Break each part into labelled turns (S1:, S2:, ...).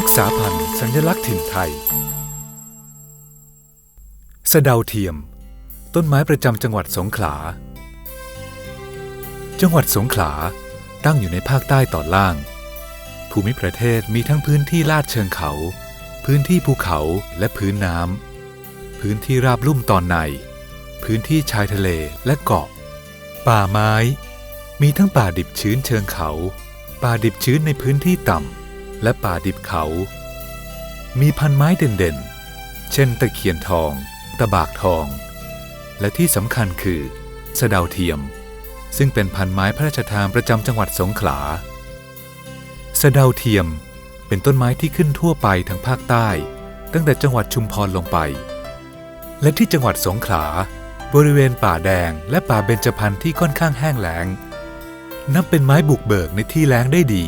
S1: รึกษาพันธุ์สัญลักษณ์ถิ่นไทย สะเดาเทียม ต้นไม้ประจำจังหวัดสงขลา จังหวัดสงขลาตั้งอยู่ในภาคใต้ตอนล่าง ภูมิประเทศมีทั้งพื้นที่ลาดเชิงเขา พื้นที่ภูเขาและพื้นน้ำ พื้นที่ราบลุ่มตอนใน พื้นที่ชายทะเลและเกาะ ป่าไม้ มีทั้งป่าดิบชื้นเชิงเขา ป่าดิบชื้นในพื้นที่ต่ำ และป่าดิบเขา มีพันไม้เด่นๆ เช่นตะเคียนทอง ตะบากทอง และที่สำคัญคือ สะเดาเทียม ซึ่งเป็นพันไม้พระราชทานประจำจังหวัดสงขลา สะเดาเทียมเป็นต้นไม้ที่ขึ้นทั่วไปทั้งภาคใต้ ตั้งแต่จังหวัดชุมพรลงไป และที่จังหวัดสงขลา บริเวณป่าแดงและป่าเบญจพรรณที่ค่อนข้างแห้งแล้ง นับเป็นไม้บุกเบิกในที่แล้งได้ดี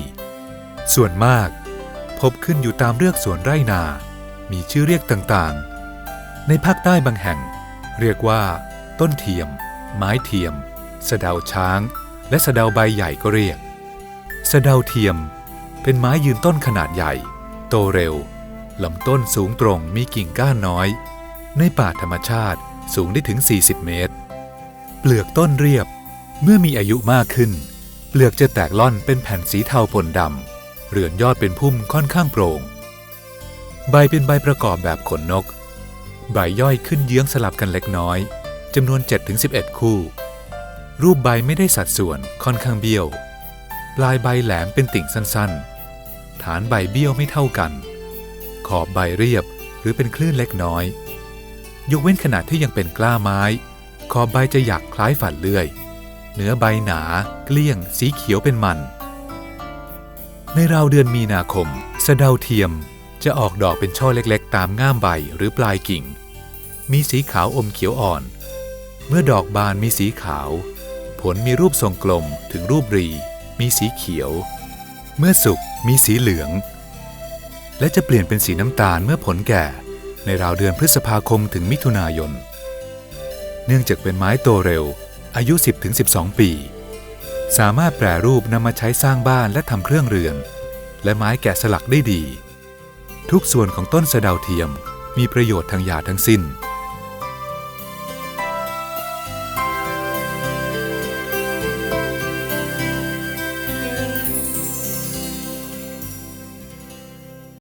S1: ส่วนมากพบขึ้นอยู่ตามเรือกสวนไร่นา มีชื่อเรียกต่างๆ ในภาคใต้บางแห่ง เรียกว่า ต้นเทียม ไม้เทียม สะเดาช้าง และสะเดาใบใหญ่ก็เรียก สะเดาเทียม เป็นไม้ยืนต้นขนาดใหญ่ โตเร็วลำต้นสูงตรงมีกิ่งก้านน้อย ในป่าธรรมชาติสูงได้ถึง 40 เมตร เปลือกต้นเรียบ เมื่อมีอายุมากขึ้น เปลือกจะแตกล่อนเป็นแผ่นสีเทาปนดำ เรือนยอดเป็นพุ่มค่อนข้างโปร่ง ใบเป็นใบประกอบแบบขนนก ใบย่อยขึ้นเยื้องสลับกันเล็กน้อยจำนวน 7-11 คู่ รูปใบไม่ได้สัดส่วนค่อนข้างเบี้ยว ปลายใบแหลมเป็นติ่งสั้นๆ ฐานใบเบี้ยวไม่เท่ากัน ขอบใบเรียบหรือเป็นคลื่นเล็กน้อย ยกเว้นขนาดที่ยังเป็นกล้าไม้ ขอบใบจะหยักคล้ายฝันเลื่อย เนื้อใบหนา เกลี้ยง สีเขียวเป็นมัน ในราวเดือนมีนาคม สะเดาเทียมจะออกดอกเป็นช่อเล็กๆ ตามง่ามใบหรือปลายกิ่ง มีสีขาวอมเขียวอ่อน เมื่อดอกบานมีสีขาว ผลมีรูปทรงกลมถึงรูปรี มีสีเขียว เมื่อสุกมีสีเหลือง และจะเปลี่ยนเป็นสีน้ำตาลเมื่อผลแก่ ในราวเดือนพฤษภาคมถึงมิถุนายน เนื่องจากเป็นไม้โตเร็ว อายุ 10-12 ปี สามารถแปรรูปนำมาใช้สร้างบ้านและทำเครื่องเรือน และไม้แกะสลักได้ดี ทุกส่วนของต้นสะเดาเทียมมีประโยชน์ทางยาทั้งสิ้น